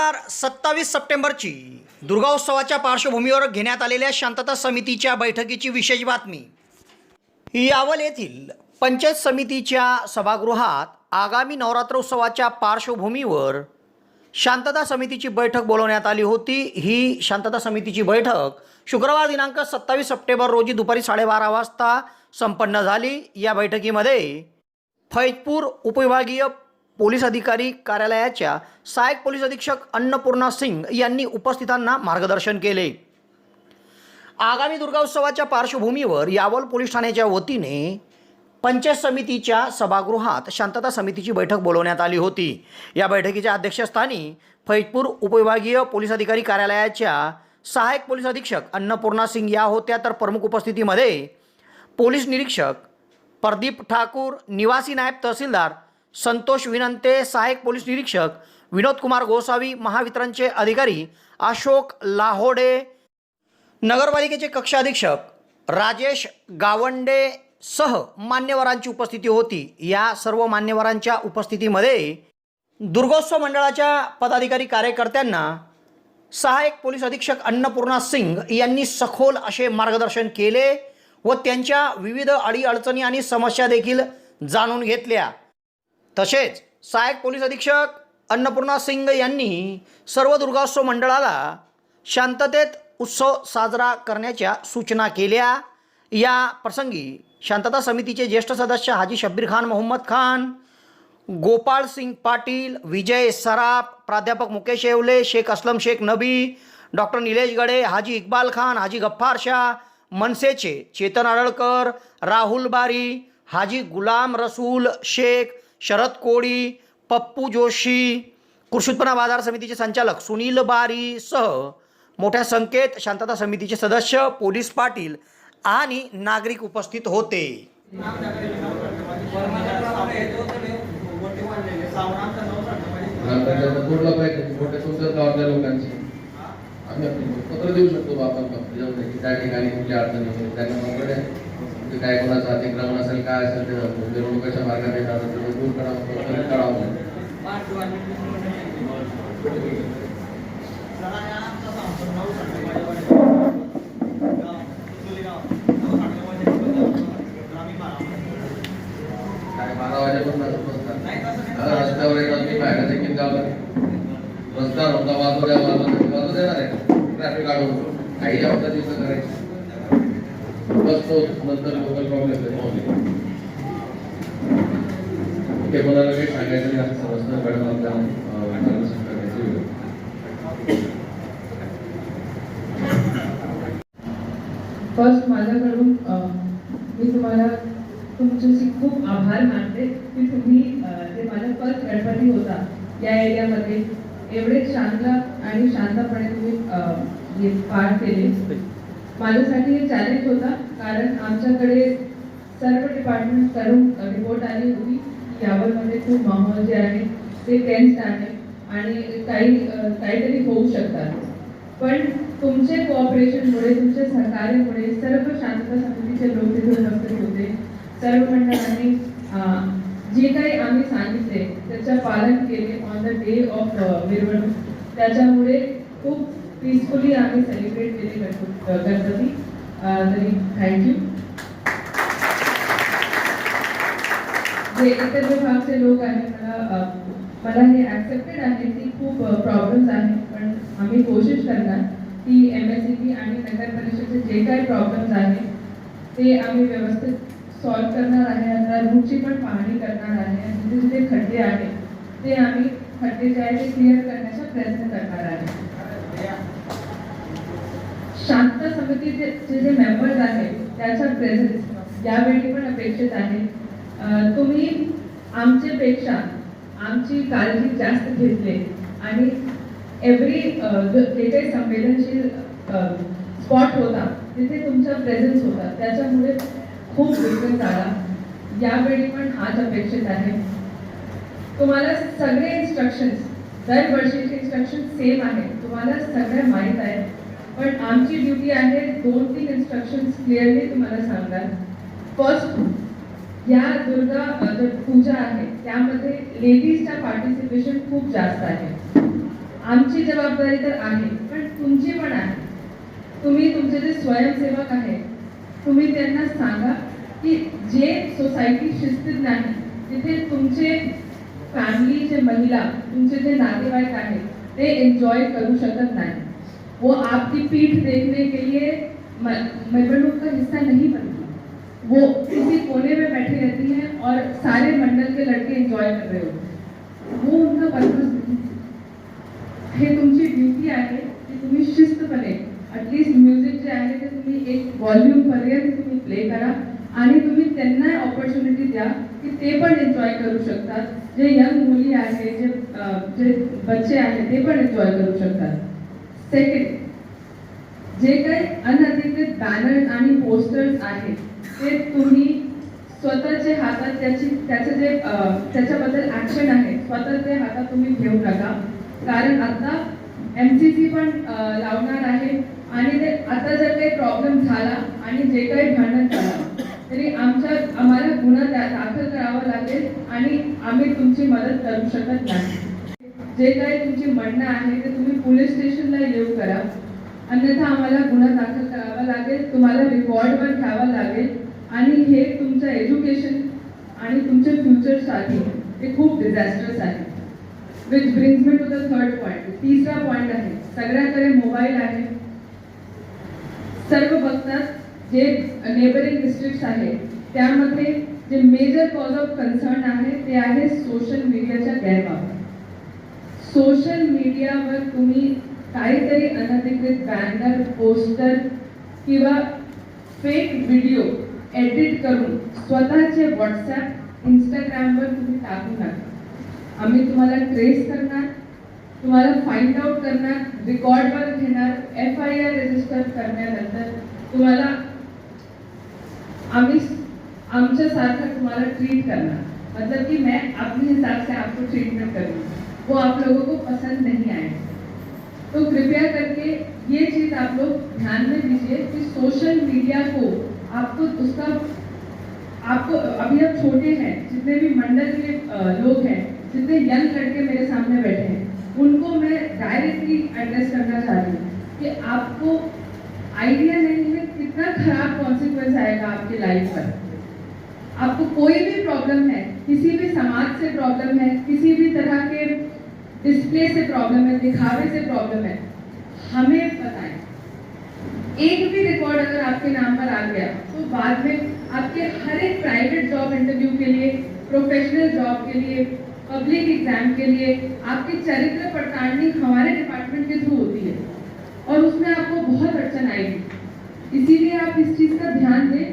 हजार सत्तावीस सप्टेंबरची दुर्गाोत्सवाच्या पार्श्वभूमीवर घेण्यात आलेल्या शांतता समितीच्या बैठकीची विशेष बातमी. यावल येथील पंचायत समितीच्या सभागृहात आगामी नवरात्रोत्सवाच्या पार्श्वभूमीवर शांतता समितीची बैठक बोलवण्यात आली होती. ही शांतता समितीची बैठक शुक्रवार दिनांक सत्तावीस सप्टेंबर रोजी दुपारी साडेबारा वाजता संपन्न झाली. या बैठकीमध्ये फैजपूर उपविभागीय पोलीस अधिकारी कार्यालयाच्या सहाय्यक पोलीस अधीक्षक अन्नपूर्णा सिंग यांनी उपस्थितांना मार्गदर्शन केले. आगामी दुर्गोत्सवाच्या पार्श्वभूमीवर यावल पोलीस ठाण्याच्या वतीने पंचायत समितीच्या सभागृहात शांतता समितीची बैठक बोलवण्यात आली होती. या बैठकीच्या अध्यक्षस्थानी फैजपूर उपविभागीय पोलीस अधिकारी कार्यालयाच्या सहाय्यक पोलीस अधीक्षक अन्नपूर्णा सिंग या होत्या. तर प्रमुख उपस्थितीमध्ये पोलीस निरीक्षक प्रदीप ठाकूर निवासी नायब तहसीलदार संतोष विनंते सहाय्यक पोलीस निरीक्षक विनोद कुमार गोसावी महावितरणचे अधिकारी अशोक लाहोडे नगरपालिकेचे कक्षाधीक्षक राजेश गावंडे सह मान्यवरांची उपस्थिती होती. या सर्व मान्यवरांच्या उपस्थितीमध्ये दुर्गोत्सव मंडळाच्या पदाधिकारी कार्यकर्त्यांना सहाय्यक पोलीस अधीक्षक अन्नपूर्णा सिंग यांनी सखोल असे मार्गदर्शन केले व त्यांच्या विविध अडीअडचणी आणि समस्या देखील जाणून घेतल्या. तसेच सहाय्यक पोलीस अधीक्षक अन्नपूर्णा सिंग यांनी सर्व दुर्गोत्सव मंडळाला शांततेत उत्सव साजरा करण्याच्या सूचना केल्या. या प्रसंगी शांतता समितीचे ज्येष्ठ सदस्य हाजी शब्बीर खान मोहम्मद खान गोपाळ सिंग पाटील विजय सराफ प्राध्यापक मुकेश येवले शेख असलम शेख नबी डॉक्टर निलेश गडे हाजी इक्बाल खान हाजी गफ्फार शाह मनसेचे चेतन आडळकर राहुल बारी हाजी गुलाम रसूल शेख शरद कोळी पप्पू जोशी कृषी उत्पन्न बाजार समितीचे संचालक सुनील बारी सह मोठ्या संख्येत शांतता समितीचे सदस्य पोलीस पाटील आणि नागरिक उपस्थित होते. पत्र देऊ शकतो आपण त्या ठिकाणी कुठल्या अडचणी त्यांना मग काय कोणाचं अतिक्रमण असेल काय असेल ते मिरवणुकीच्या म्हणजे मार्गाने येतात ते दूर करावं त्वरित काय बारा वाजेपासून रस्त्यावर येतात मी बाहेर देखील गावाला रस्त्यावर होता वाजू द्या वाजू देणार आहे. ट्रॅफिक अडवून काही होता दिवस करायचं. नंतर लोकल प्रॉब्लेम ते कोणाला काही सांगायचं नाही असं समजतं मॅडम आपल्या फर्स्ट माझ्याकडून मी तुम्हाला तुमच्याशी खूप आभार मानते की तुम्ही जे माझा फर्स्ट गणपती होता. या एरियामध्ये एवढे शांत आणि शांतपणे तुम्ही पार केले. माझ्यासाठी हे चॅलेंज होता कारण आमच्याकडे सर्व डिपार्टमेंट करून रिपोर्ट आली होती यावरमध्ये खूप माहोल जे आहे ते टेन्स आहे आणि काही काहीतरी होऊ शकतात. पण तुमचे कोऑपरेशनमुळे तुमच्या सहकार्यामुळे सर्व शांतता समितीचे लोक तिथे उपस्थित होते. सर्व मंडळांनी जे काही आम्ही सांगितले त्याचं पालन केले ऑन द डे ऑफ मिरवणूक. त्याच्यामुळे खूप पीसफुली आम्ही सेलिब्रेट केले गणपती तरी थँक्यू जे इतर विभागचे लोक आहेत मला मला हे ॲक्सेप्टेड आहे की खूप प्रॉब्लेम्स आहेत पण आम्ही कोशिश करणार की एम एस सी बी आणि नगर परिषदेचे जे काही प्रॉब्लेम्स आहेत ते आम्ही व्यवस्थित सॉल्व करणार आहे. आता रूटची पण पाहणी करणार आहे. आणि जिथे जिथे खड्डे आहेत ते आम्ही खड्डे जे आहे ते क्लिअर करण्याचा प्रयत्न करणार आहे. शांत समितीचे जे मेंबर्स आहेत त्याच्या प्रेझेन्स यावेळी पण अपेक्षित आहे. तुम्ही आमच्यापेक्षा आमची काळजी जास्त घेतली आणि एव्हरी जे काही संवेदनशील स्पॉट होता तिथे तुमचा प्रेझेन्स होता. त्याच्यामुळे खूप डिफरन्स आला. यावेळी पण हाच अपेक्षित आहे. तुम्हाला सगळे इन्स्ट्रक्शन्स दरवर्षीचे इन्स्ट्रक्शन सेम आहे. तुम्हाला सगळ्या माहीत आहे पण आमची ड्युटी आहे दोन तीन इन्स्ट्रक्शन्स क्लिअरली तुम्हाला सांगणार. फर्स्ट या दुर्गा पूजा आहे त्यामध्ये लेडीजचा पार्टिसिपेशन खूप जास्त आहे. आमची जबाबदारी तर आहे पण तुमची पण आहे. तुम्ही तुमचे जे स्वयंसेवक आहे तुम्ही त्यांना सांगा की जे सोसायटी शिस्तीत नाही तिथे तुमचे फॅमिलीचे महिला तुमचे जे नातेवाईक आहेत ते एन्जॉय करू शकत नाही. वो आपकी पीठ देखने के लिए म- का हिस्सा नहीं बनती। वो किसी कोने में बैठी रहती है और सारे मंडल के लड़के एंजॉय कर रहे होते वो उनका पर्पज नहीं हे। तुमची ड्युटी आहे की तुम्ही शिस्तपणे ॲटलिस्ट म्युझिक जे आहे ते तुम्ही एक व्हॉल्यूमपर्यंत तुम्ही प्ले करा आणि तुम्ही त्यांना ऑपॉर्च्युनिटी द्या की ते पण एन्जॉय करू शकतात. जे यंग मुली आहे जे जे बच्चे आहेत ते पण एन्जॉय करू शकतात. सेकंड जे काही अनधिकृत बॅनर्स आणि पोस्टर्स आहेत ते तुम्ही स्वतःच्या हातात त्याची त्याचं जे त्याच्याबद्दल ऍक्शन आहे स्वतः ते हातात तुम्ही घेऊ नका. कारण आता एम सी सी पण लावणार आहे आणि ते आता जर काही प्रॉब्लेम झाला आणि जे काही भांडण झालं तरी आमच्या आम्हाला गुन्हा दाखल करावा लागेल आणि आम्ही तुमची मदत करू शकत नाही. जे काही तुमची म्हणणं आहे ते तुम्ही पोलीस स्टेशनला येऊ करा. अन्यथा आम्हाला गुन्हा दाखल करावा लागेल तुम्हाला रिकॉर्डवर घ्यावं लागेल. आणि हे तुमचं एज्युकेशन आणि तुमच्या फ्युचरसाठी हे खूप डिझास्टर्स आहे. Which brings me to the third point तिसरा पॉईंट आहे. सगळ्याकडे मोबाईल आहे. सर्व बघतात जे नेबरिंग डिस्ट्रिक्ट आहे त्यामध्ये जे मेजर कॉज ऑफ कन्सर्न आहे ते आहे सोशल मीडियाच्या गैरवापर सोशल मीडियावर तुम्ही काहीतरी अनधिकृत बॅनर पोस्टर किंवा फेक व्हिडिओ एडिट करून स्वतःचे व्हॉट्सॲप इंस्टाग्रामवर तुम्ही टाकू नका. आम्ही तुम्हाला ट्रेस करणार तुम्हाला फाइंड आउट करणार रेकॉर्डवर घेणार एफ आय आर रजिस्टर करण्यानंतर तुम्हाला आम्ही आमच्यासारखं तुम्हाला ट्रीट करणार. मतलब कि मैं अपने हिसाब से आपको ट्रीटमेंट करूँगी वो आप लोगों को पसंद नहीं आए। तो कृपया करके ये चीज़ आप लोग ध्यान में दीजिए कि सोशल मीडिया को आपको उसका, आपको, अभी आप छोटे हैं, जितने भी मंडल के लोग हैं, जितने यंग लड़के मेरे सामने बैठे हैं, उनको मैं डायरेक्टली एड्रेस करना चाह रही हूँ कि आपको आइडिया नहीं है कितना खराब कॉन्सिक्वेंस आएगा आपकी लाइफ पर। आपको कोई भी प्रॉब्लम है, किसी भी समाज से प्रॉब्लम है, किसी भी तरह के डिस्प्ले से प्रॉब्लम है, दिखावे से प्रॉब्लम है। हमें बताएँ। एक भी रिकॉर्ड अगर आपके नाम पर आ गया तो बाद में आपके हर एक प्राइवेट जॉब इंटरव्यू के लिए प्रोफेशनल जॉब के लिए पब्लिक एग्ज़ाम के लिए, आपकी चरित्र पड़तालनी हमारे डिपार्टमेंट के थ्रू होती है। और उसमें आपको बहुत अड़चन आएगी। इसीलिए आप इस चीज़ का ध्यान दें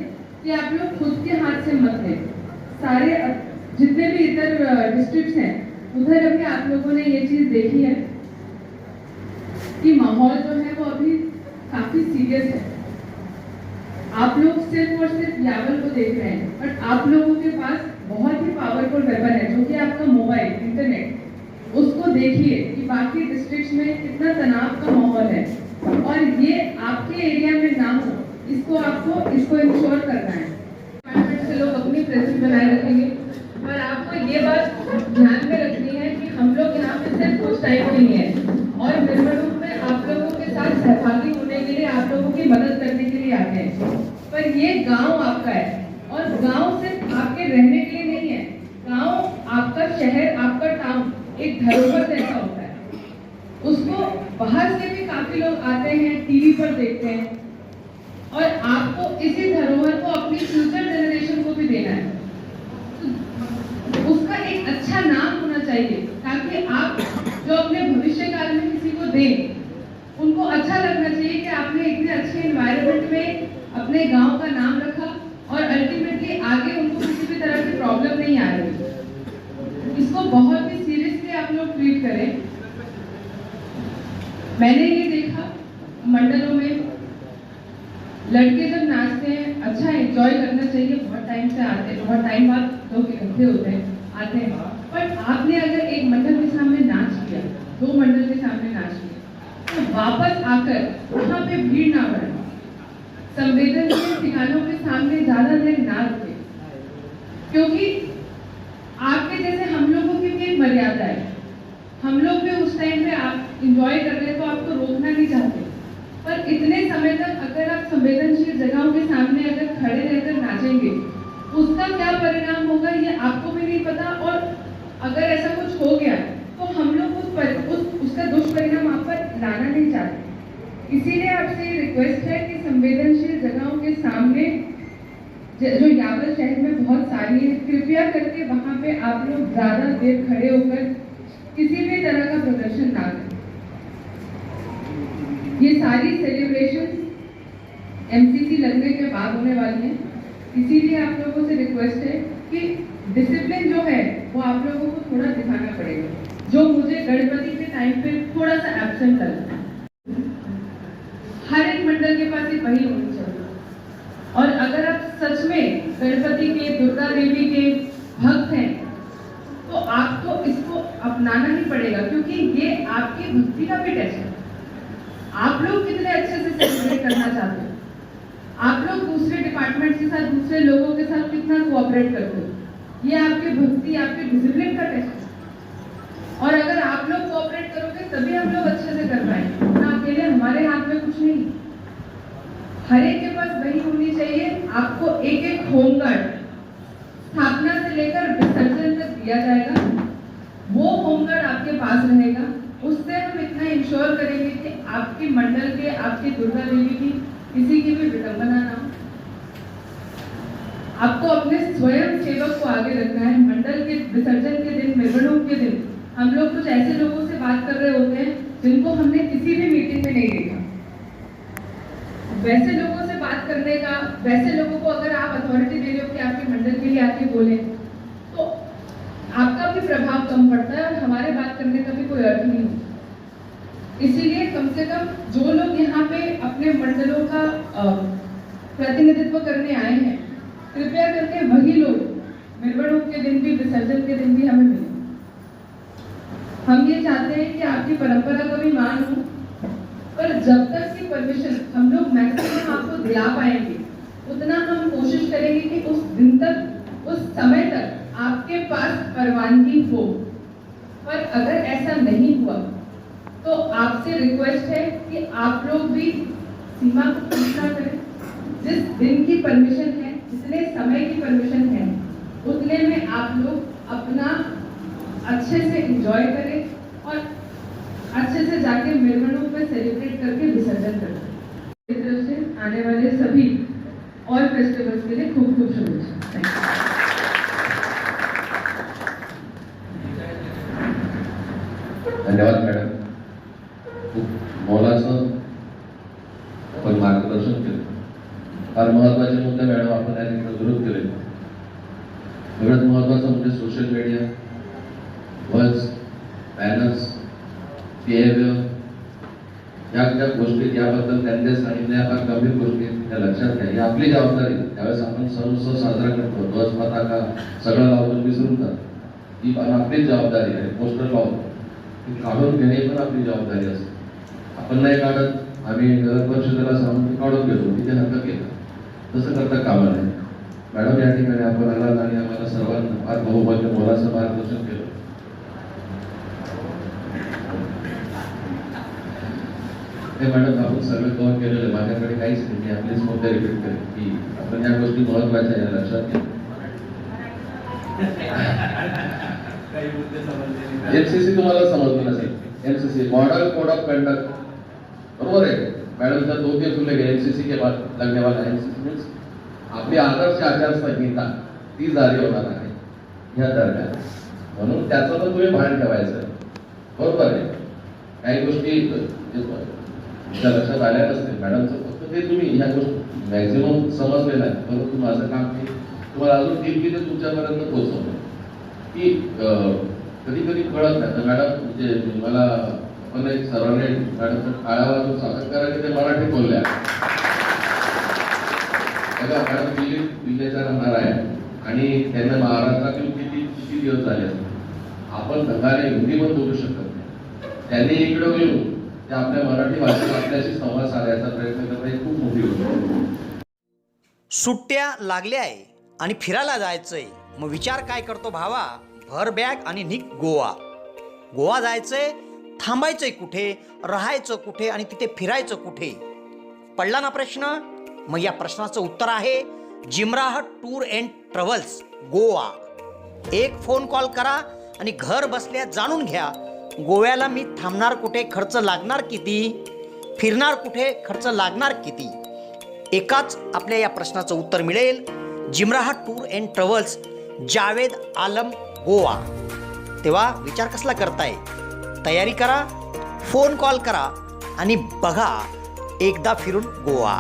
कि आप लोग खुद के हाथ से मत लें। सारे, जितने भी इतर डिस्ट्रिक्ट्स हैं उधर अभी आप लोगों ने ये चीज़ देखी है कि माहौल जो है वो अभी काफ़ी सीरियस है। आप लोग सिर्फ़ और सिर्फ़ यावल को देख रहे हैं बट आप लोगों के पास बहुत ही पावरफुल वेपन है, जो कि आपका मोबाइल इंटरनेट उसको देखिए कि बाकी डिस्ट्रिक्ट्स में कितना तनाव का माहौल है। और ये आपके एरिया में ना हो, इसको आपको, इसको इंश्योर करना है। से लोग अपनी प्रेजेंस बनाए रखेंगे। और आपको ये बात ध्यान में रखनी है कि हम लोग यहाँ पे सिर्फ़ कुछ के लिए हैं। और निर्माणों में आप लोगों के साथ सहभागी होने के लिए, आप लोगों की मदद करने के लिए आते हैं। पर ये गाँव आपका है, और गाँव सिर्फ़ आपके रहने के लिए नहीं है। गाँव आपका शहर, आपका टाउन एक धरोहर जैसा होता है। उसको बाहर से भी काफ़ी लोग आते हैं टीवी पर देखते हैं। और आपको इसी धरोहर को, अपनी फ्यूचर जनरेशन को भी देना है। तो उसका एक अच्छा नाम होना चाहिए, ताकि आप जो अपने भविष्य काल में किसी को दें, उनको अच्छा लगना चाहिए कि आपने इतने अच्छे एनवायरनमेंट में अपने गाँव का नाम रखा और अल्टीमेटली आगे उनको किसी भी तरह की प्रॉब्लम नहीं आ रही। इसको बहुत ही सीरियसली आप लोग ट्रीट करें। मैंने मंडल के सामने नाच लिया तो वापस आकर वहाँ पे भीड़ ना बढ़े संवेदनशील ठिकानों के सामने ज़्यादा देर ना रुके। क्योंकि आपके जैसे हम लोगों की भी एक मर्यादा है। हम लोग भी उस टाइम पे आप इंजॉय कर रहे हैं तो आपको रोकना नहीं चाहते। पर इतने समय तक अगर आप संवेदनशील जगहों के सामने अगर खड़े रहकर नाचेंगे, उसका क्या परिणाम होगा ये आपको भी नहीं पता। और अगर ऐसा कुछ हो गया तो हम लोग उसका दुष्परिणाम आप पर लाना नहीं चाहते। इसीलिए आपसे रिक्वेस्ट है कि संवेदनशील जगहों के सामने जो यावल शहर में बहुत सारी है, कृपया करके वहाँ पे आप लोग ज़्यादा देर खड़े होकर किसी भी तरह का प्रदर्शन ना करें। ये सारी सेलिब्रेशन एमसीसी लगने के बाद होने वाली है। इसीलिए आप लोगों से रिक्वेस्ट है कि डिसिप्लिन जो है, वो आप लोगों को थोड़ा दिखाना पड़ेगा। जो मुझे गणपति टाइम पे थोड़ा सा एब्सेंट है। हर एक मंडल के पास एक वही होनी चाहिए। और अगर आप सच में गणपति के, दुर्गा देवी के भक्त हैं तो आपको इसको अपनाना ही पड़ेगा, क्योंकि ये आपकी भक्ति का भी टेस्ट है। आप लोग कितने अच्छे से सेलिब्रेट करना चाहते हो? आप लोग दूसरे डिपार्टमेंट के साथ, दूसरे लोगों के साथ कितना कोऑपरेट करते हो? ये आपकी भक्ति आपके डिसिप्लिन का टेस्ट है। और अगर आप लोग कोऑपरेट करोगे, तभी हम लोग अच्छे से कर पाएँगे। ना अकेले, हमारे हाथ में कुछ नहीं। हर एक के पास वही होनी चाहिए, आपको एक एक होमगार्ड स्थापना से लेकर विसर्जन तक दिया जाएगा। वो होमगार्ड आपके पास रहेगा। उससे हम इतना इंश्योर करेंगे कि आपके मंडल के, आपकी दुर्गा देवी की किसी की भी विडंबना ना हो। आपको अपने स्वयं सेवक को आगे रखना है। मंडल के विसर्जन के दिन मेवड़ों के दिन हम लोग कुछ ऐसे लोगों से बात कर रहे होते हैं जिनको हमने किसी भी मीटिंग में नहीं देखा। वैसे लोगों से बात करने का, वैसे लोगों को अगर आप अथॉरिटी दे रहे हो कि आपके मंडल के लिए आके बोले तो आपका भी प्रभाव कम पड़ता है और हमारे बात करने का भी कोई अर्थ नहीं होता। इसीलिए कम से कम जो लोग यहाँ पे अपने मंडलों का प्रतिनिधित्व करने आए हैं, कृपया करके वही लोग मिलवड़ों के दिन भी, विसर्जन के दिन भी हमें मिले। हम ये चाहते हैं कि आपकी परंपरा को भी मान हो, पर जब तक की परमिशन हम लोग मैक्सिमम आपको दिला पाएँगे। उतना हम कोशिश करेंगे कि उस दिन तक, उस समय तक आपके पास परवानगी हो। पर अगर ऐसा नहीं हुआ तो आपसे रिक्वेस्ट है कि आप लोग भी सीमा को पूछना करें। जिस दिन की परमिशन है, जितने समय की परमिशन है, उतने में आप लोग अपना अच्छे से इंजॉय करें और अच्छे से जाके मेरमणों में सेलिब्रेट करके विसर्जन करें। तरफ़ से आने वाले सभी और फेस्टिवल्स के लिए खूब खूब शुभेच्छा। Thank you words banners behaviour या ज्या गोष्टी याबद्दल त्यांनी सांगितल्या फार गंभीर गोष्टी त्या लक्षात घ्या. ही आपली जबाबदारी त्यावेळेस आपण सण उत्सव साजरा करतो. ध्वज पताका सगळं लावून विसरून जातो ही पण आपलीच जबाबदारी आहे. पोस्टर लावून. ती काढून घेणे पण आपली जबाबदारी असते. आपण नाही काढत. आम्ही नगर परिषदेला सांगून काढून घेतो. तिथे हक्क केला. तसं करता कामा नाही मॅडम या ठिकाणी आपण आला आणि आम्हाला सर्वांना फार बहुमूल्य मोलाचं मार्गदर्शन केलं. हे मॅडम आपण सगळं कव्हर केलेलं आहे. माझ्याकडे काहीच नाही. मी आपलेच मुद्दे रिपीट करेन. की आपण या गोष्टी महत्त्वाच्या आहे या लक्षात घ्या. एमसीसी तुम्हाला समजलं नसेल MCC model code of conduct बरोबर आहे. मॅडम जर दोन दिवस उल्लेख एमसीसी के बाद. लगने वाला एमसीसी मीन्स आपली आदर्श आचारसंहिता ती जारी होणार आहे. ह्या दरम्यान. म्हणून त्याचं पण तुम्ही भान ठेवायचं. बरोबर आहे. काही गोष्टी तुमच्या लक्षात आल्या नाही मॅडमचं फक्त ते तुम्ही ह्या गोष्टी मॅक्झिमम समजलेलं आहे. परंतु माझं काम हे तुम्हाला अजून टीम ते तुमच्यापर्यंत पोहोचवलं की कधी कधी कळत नाही. तर मॅडम म्हणजे मला आपण एक सर्वांनी मॅडम काळावर जो स्वागत करा की ते मराठी बोलल्या बघा मॅडम दिल्ली दिल्लीचा राहणार आहे. आणि त्यांना महाराष्ट्रातील किती किती दिवस झाले आपण ढगाने हिंदी पण बोलू शकत नाही. त्यांनी इकडं येऊन ते आपल्या मराठी भाषेत आपल्याशी संवाद साधायचा प्रयत्न करणं ही खूप मोठी गोष्ट सुट्ट्या लागल्या आहे आणि फिरायला जायचंय. मग विचार काय करतो भावा? भर बॅग आणि निक गोवा. गोवा जायचंय थांबायचंय कुठे? राहायचं कुठे? आणि तिथे फिरायचं कुठे? पडला ना प्रश्न? मग या प्रश्नाचं उत्तर आहे जिमराह टूर अँड ट्रॅव्हल्स गोवा. एक फोन कॉल करा आणि घर बसल्या जाणून घ्या. गोव्याला मी थांबणार कुठे खर्च लागणार किती फिरणार कुठे खर्च लागणार किती? एकाच आपल्या या प्रश्नाचं उत्तर मिळेल. जिमराहा tour and travels Javed Alam Goa. तेव्हा विचार कसला करताय? तयारी करा फोन कॉल करा आणि बघा एकदा फिरून गोवा.